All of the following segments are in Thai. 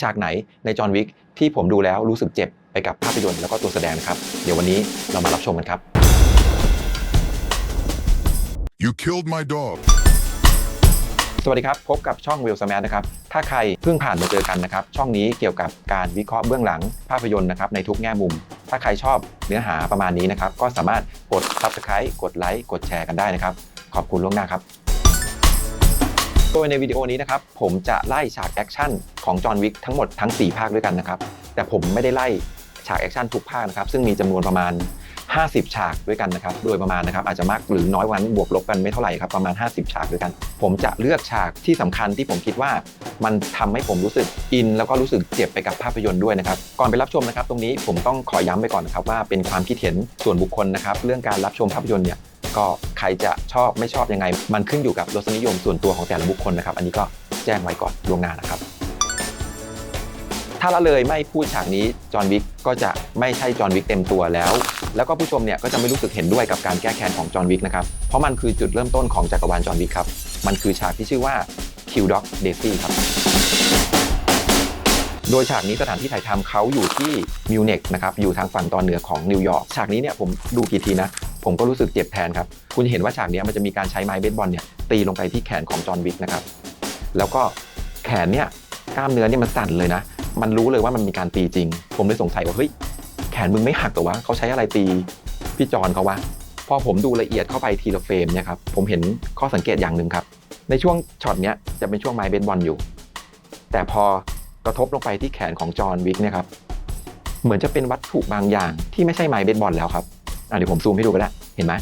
ฉากไหนในจอห์นวิกที่ผมดูแล้วรู้สึกเจ็บไปกับภาพยนตร์แล้วก็ตัวแสดงนะครับ เดี๋ยววันนี้เรามารับชมกันครับ You killed my dog. สวัสดีครับ พบกับช่องวิลสแมนนะครับ ถ้าใครเพิ่งผ่านมาเจอกันนะครับ ช่องนี้เกี่ยวกับการวิเคราะห์เบื้องหลังภาพยนตร์นะครับในทุกแง่มุม ถ้าใครชอบเนื้อหาประมาณนี้นะครับ ก็สามารถกด subscribe กดไลค์กดแชร์กันได้นะครับ ขอบคุณล่วงหน้าครับ โดยในวิดีโอนี้นะครับผมจะไล่ฉากแอคชั่นของจอห์นวิกทั้งหมดทั้ง 4 ภาคด้วยกันนะครับ แต่ผมไม่ได้ไล่ฉากแอคชั่นทุกภาคนะครับ ซึ่งมีจำนวนประมาณ 50 ฉากด้วยกันนะครับ โดยประมาณนะครับ อาจจะมากหรือน้อยวันบวกลบกันไม่เท่าไหร่ครับ ประมาณ 50 ฉากด้วยกัน ผมจะเลือกฉากที่สำคัญที่ผมคิดว่า มันทำให้ผมรู้สึกอิน แล้วก็รู้สึกเจ็บไปกับภาพยนตร์ด้วยนะครับ ก่อนไปรับชมนะครับ ตรงนี้ผมต้องขอย้ำไปก่อนนะครับว่าเป็นความคิดเห็นส่วนบุคคลนะครับ เรื่องการรับชมภาพยนตร์เนี่ย ก็ใครจะชอบไม่ชอบยังไง มันขึ้นอยู่กับรสนิยมส่วนตัวของแต่ละบุคคลนะครับ อันนี้ก็แจ้งไว้ก่อนล่วงหน้านะครับ ถ้าละเลยไม่พูดฉากนี้จอห์นวิกก็จะไม่ใช่จอห์นวิกเต็มตัวแล้ว แล้วก็ผู้ชมเนี่ยก็จะไม่รู้สึกเห็นด้วยกับการแก้แค้นของจอห์นวิกนะครับเพราะมันคือจุดเริ่มต้นของจักรวาลจอห์นวิกครับมันคือฉากที่ชื่อว่า Kill Dog Daisy ครับโดยฉากนี้สถานที่ถ่ายทำเขาอยู่ที่มิวน็กนะครับอยู่ทางฝั่งตอนเหนือของนิวยอร์กฉากนี้เนี่ยผมดูกี่ทีนะ ผมก็รู้สึกเจ็บแทนครับ คุณเห็นว่าฉากนี้มันจะมีการใช้ไม้เบสบอลเนี่ยตีลงไปที่แขนของจอห์นวิกนะครับ แล้วก็แขนเนี่ยกล้ามเนื้อเนี่ยมันสั่นเลยนะ มันรู้เลยว่ามันมีการตีจริง ผมเลยสงสัยว่าเฮ้ยแขนมึงไม่หักแต่ว่าเขาใช้อะไรตีพี่จอนเขาวะพอผมดูละเอียดเข้าไปทีละเฟรมเนี่ยครับผมเห็นข้อสังเกตอย่างหนึ่งครับ ในช่วงช็อตเนี้ยจะเป็นช่วงไม้เบสบอลอยู่ แต่พอกระทบลงไปที่แขนของจอห์นวิกเนี่ยครับเหมือนจะเป็นวัตถุบางอย่างที่ไม่ใช่ไม้เบสบอลแล้วครับ อะเดี๋ยวผมซูมให้ดูก็ได้เห็นไหม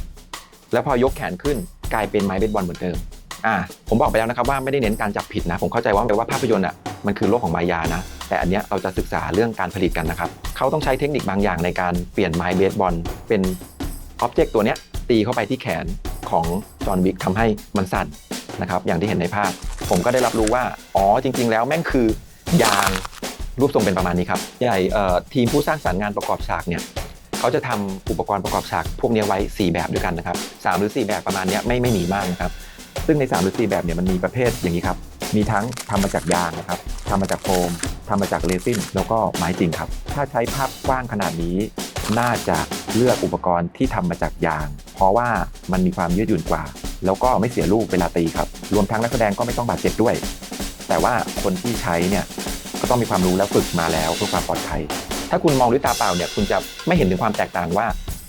แล้วพอยกแขนขึ้นกลายเป็นไม้เบสบอลเหมือนเดิมอ่าผมบอกไปแล้วนะครับว่าไม่ได้เน้นการจับผิดนะ ผมเข้าใจว่าแปลว่าภาพยนตร์อะมันคือโลกของมายานะ แต่อันเนี้ยเราจะศึกษาเรื่องการผลิตกันนะครับ เขาต้องใช้เทคนิคบางอย่างในการเปลี่ยนไม้เบสบอลเป็นอ็อบเจกต์ตัวเนี้ยตีเข้าไปที่แขนของจอห์นวิกทำให้มันสั่นนะครับอย่างที่เห็นในภาพ ผมก็ได้รับรู้ว่าอ๋อจริง ๆ แล้วแม่งคือยางรูปทรงเป็นประมาณนี้ครับใหญ่เอ่อทีมผู้สร้างสรรค์งานประกอบฉากเนี่ย เขาจะทำอุปกรณ์ประกอบฉากพวกนี้ไว้ 4 แบบด้วยกันนะครับสามหรือ 4 แบบประมาณนี้ไม่ไม่หนีมากนะครับ ซึ่งใน 3 หรือ 4 แบบเนี่ยมันมีประเภทอย่างนี้ครับ มีทั้งทำมาจากยางนะครับทำมาจากโฟมทำมาจากเรซินแล้วก็ไม้จริงครับ ถ้าใช้ภาพกว้างขนาดนี้ น่าจะเลือกอุปกรณ์ที่ทำมาจากยาง เพราะว่ามันมีความยืดหยุ่นกว่า แล้วก็ไม่เสียลูกเวลาตีครับ รวมทั้งนักแสดงก็ไม่ต้องบาดเจ็บด้วย แต่ว่าคนที่ใช้เนี่ย ก็ต้องมีความรู้และฝึกมาแล้วเพื่อความปลอดภัย ถ้าคุณมองด้วยตาเปล่าเนี่ยคุณจะไม่เห็นถึงความแตกต่างว่า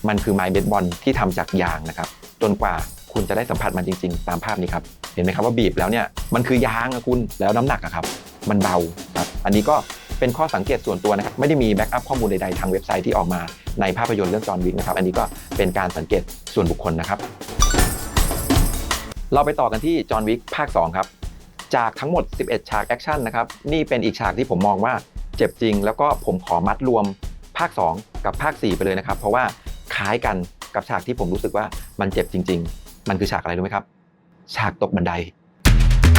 มันคือไม้เบสบอลที่ทำจากยางนะครับ จนกว่าคุณจะได้สัมผัสมันจริง ๆ ตามภาพนี้ครับ เห็นไหมครับว่าบีบแล้วเนี่ยมันคือยางอะคุณแล้วน้ำหนักอะครับ มันเบาครับอันนี้ก็เป็นข้อสังเกตส่วนตัวนะครับไม่ได้มีแบ็กอัพข้อมูลใดๆทางเว็บไซต์ที่ออกมาในภาพยนตร์เรื่องจอห์นวิกนะครับอันนี้ก็เป็นการสังเกตส่วนบุคคลนะครับ เราไปต่อกันที่จอห์นวิกภาค 2 ครับ จากทั้งหมด 11 ฉากแอคชั่นนะครับ นี่เป็นอีกฉากที่ผมมองว่าเจ็บจริง แล้วก็ผมขอมัดรวมภาค 2 กับภาค 4 ไปเลยนะครับ เพราะว่าคล้ายกันกับฉากที่ผมรู้สึกว่ามันเจ็บจริง ๆ มันคือฉากอะไรรู้ไหมครับ ฉากตกบันได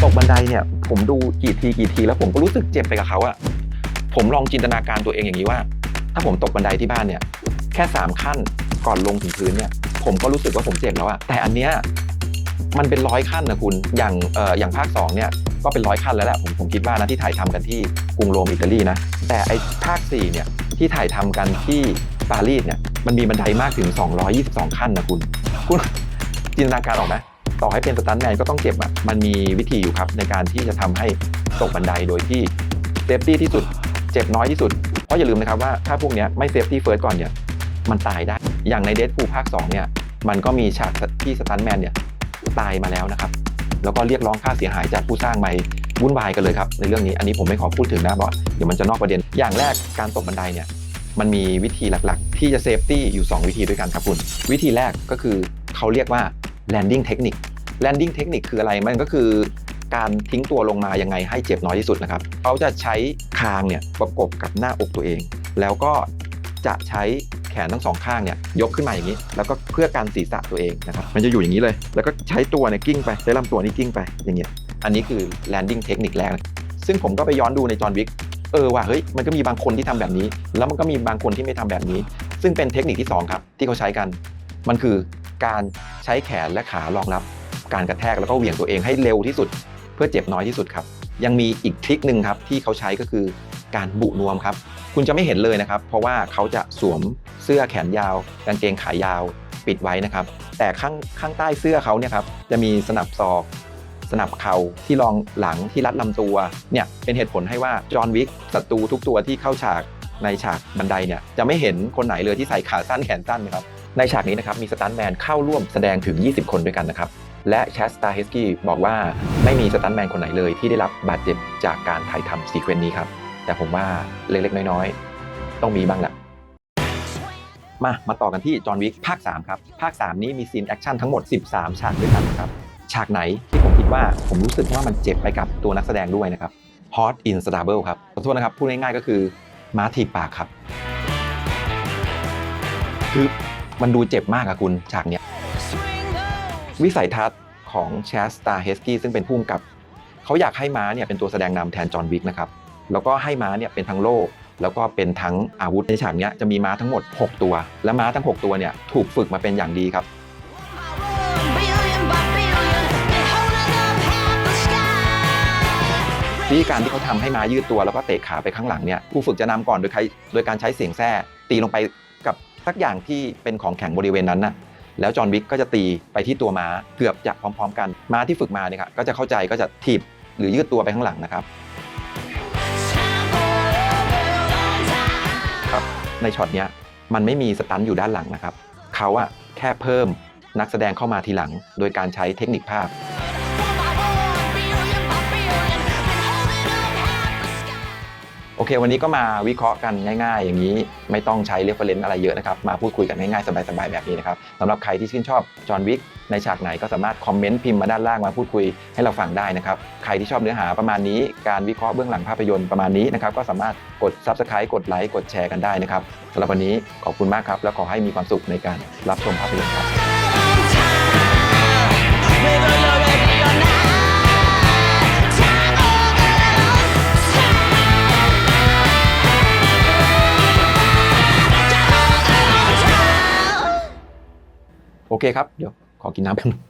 ตกบันไดเนี่ยผมดูกี่ทีกี่ที แล้วผมก็รู้สึกเจ็บไปกับเขาอะผมลองจินตนาการตัวเองอย่างนี้ว่า ถ้าผมตกบันไดที่บ้านเนี่ยแค่ 3 ขั้นก่อนลงถึงพื้นเนี่ยผมก็รู้สึกว่าผมเจ็บแล้วอะแต่อันเนี้ย มันเป็นร้อยขั้นนะคุณ อย่างเอ่ออย่างภาค2เนี่ยก็เป็นร้อยขั้นแล้วแหละผมผมคิดว่านะที่ถ่ายทำกันที่กรุงโรมอิตาลีนะแต่ไอ้ภาค4เนี่ยที่ถ่ายทำกันที่ปารีสเนี่ยมันมีบันไดมากถึง 222 ขั้นนะคุณคุณจินตนาการออกไหมต่อให้เป็นสตันท์แมนก็ต้องเจ็บอะมันมีวิธีอยู่ครับในการที่จะทำให้ตกบันไดโดยที่เซฟตี้ที่สุดเจ็บน้อยที่สุด เพราะอย่าลืมนะครับว่าถ้าพวกเนี้ยไม่เซฟตี้เฟิร์สก่อนเนี่ยมันตายได้ อย่างในเด p พูภาค2เนี่ยมันก็มีฉากที่สตันท์แมนเนี่ย ตายมาแล้วนะครับ แล้วก็เรียกร้องค่าเสียหายจากผู้สร้างไปวุ่นวายกันเลยครับในเรื่องนี้อันนี้ผมไม่ขอพูดถึงนะบอสเดี๋ยวมันจะนอกประเด็นอย่างแรกการตกบันไดเนี่ยมันมีวิธีหลักๆ ที่จะเซฟตี้อยู่ 2 วิธีด้วยกันครับคุณวิธีแรกก็คือเขาเรียกว่า landing technique landing technique คืออะไรมันก็คือการทิ้งตัวลงมายังไงให้เจ็บน้อยที่สุดนะครับเขาจะใช้คางเนี่ยประกบกับหน้าอกตัวเอง แล้วก็จะใช้ ขนทั้งสองข้างเนี่ยยกขึ้นมาอย่างนี้ แล้วก็เพื่อการศีรษะตัวเองนะครับมันจะอยู่อย่างนี้เลย แล้วก็ใช้ตัวเนี่ยกิ้งไปใช้ลำตัวนี้กิ้งไปอย่างเงี้ยอันนี้คือ landing technique แรก ซึ่งผมก็ไปย้อนดูในจอห์นวิกเออว่ะเฮ้ยมันก็มีบางคนที่ทำแบบนี้ แล้วมันก็มีบางคนที่ไม่ทำแบบนี้ ซึ่งเป็นเทคนิคที่สองครับที่เขาใช้กัน มันคือการใช้แขนและขารองรับ การกระแทกแล้วก็เหวี่ยงตัวเองให้เร็วที่สุด เพื่อเจ็บน้อยที่สุดครับ ยังมีอีกทริคหนึ่งครับที่เขาใช้ก็คือการบุนวมครับ คุณจะไม่เห็นเลยนะครับ เพราะว่าเขาจะสวม เสื้อแขนยาวกางเกงขายาวปิดไว้นะครับ แต่ข้างข้างใต้เสื้อเขาเนี่ยครับจะมีสนับศอก สนับเข่าที่รองหลังที่รัดลำตัวเนี่ยเป็นเหตุผลให้ว่าจอห์นวิกศัตรูทุกตัวที่เข้าฉากในฉากบันไดเนี่ยจะไม่เห็นคนไหนเลยที่ใส่ขาสั้นแขนสั้นนะครับในฉากนี้นะครับมีสตันแมนเข้าร่วมแสดงถึง 20 คนด้วยกันนะครับและแชสตาเฮสกี้บอกว่าไม่มีสตันแมนคนไหนเลยที่ได้รับบาดเจ็บจากการถ่ายทำซีเควนต์นี้ครับแต่ผมว่าเล็กๆน้อยๆ ต้องมีบ้างแหละ มา มาต่อกันที่จอห์นวิกภาค 3 ครับ ภาค 3 นี้มีซีนแอคชั่นทั้งหมด 13 ฉากด้วยกันครับ ฉากไหนที่ผมคิดว่าผมรู้สึกว่ามันเจ็บไปกับตัวนักแสดงด้วยนะครับ Hot in Stable ครับ ขอโทษนะครับ พูดง่ายๆก็คือม้าถีบปากครับ คือมันดูเจ็บมากอะคุณฉากเนี้ยวิสัยทัศน์ของแชสตาเฮสกี้ซึ่งเป็นผู้กำกับ เขาอยากให้ม้าเนี่ยเป็นตัวแสดงนำแทนจอห์นวิกนะครับแล้วก็ให้ม้าเนี่ยเป็นทั้งโล่ แล้วก็เป็นทั้งอาวุธในฉากนี้จะมีม้าทั้งหมด 6 ตัว และม้าทั้ง 6 ตัวเนี่ยถูกฝึกมาเป็นอย่างดีครับวิธีการที่เขาทำให้ม้ายืดตัวแล้วก็เตะขาไปข้างหลังเนี่ยผู้ฝึกจะนำก่อนโดยใช้โดยการใช้เสียงแส้ตีลงไปกับสักอย่างที่เป็นของแข็งบริเวณนั้นนะแล้วจอห์นวิกก็จะตีไปที่ตัวม้าเกือบจะพร้อม ๆ กันม้าที่ฝึกมาเนี่ยครับก็จะเข้าใจก็จะถีบหรือยืดตัวไปข้างหลังนะครับ ในช็อตเนี้ยมันไม่มีสตันอยู่ด้านหลังนะครับเขาอะแค่เพิ่มนักแสดงเข้ามาทีหลัง โดยการใช้เทคนิคภาพ โอเค วันนี้ก็มาวิเคราะห์กันง่ายๆ อย่างนี้ไม่ต้องใช้เรฟเฟรนซ์อะไรเยอะนะครับ มาพูดคุยกันง่ายๆ สบายๆ แบบนี้นะครับสำหรับใครที่ชื่นชอบจอห์นวิกในฉากไหนก็สามารถคอมเมนต์พิมพ์มาด้านล่างมาพูดคุยให้เราฟังได้นะครับ ใครที่ชอบเนื้อหาประมาณนี้การวิเคราะห์เบื้องหลังภาพยนตร์ประมาณนี้นะครับก็สามารถกด Subscribe กดไลค์กดแชร์กันได้นะครับสำหรับวันนี้ขอบคุณมากครับ แล้วขอให้มีความสุขในการรับชมภาพยนตร์ครับ โอเคครับ เดี๋ยวขอกินน้ำแป๊บนึง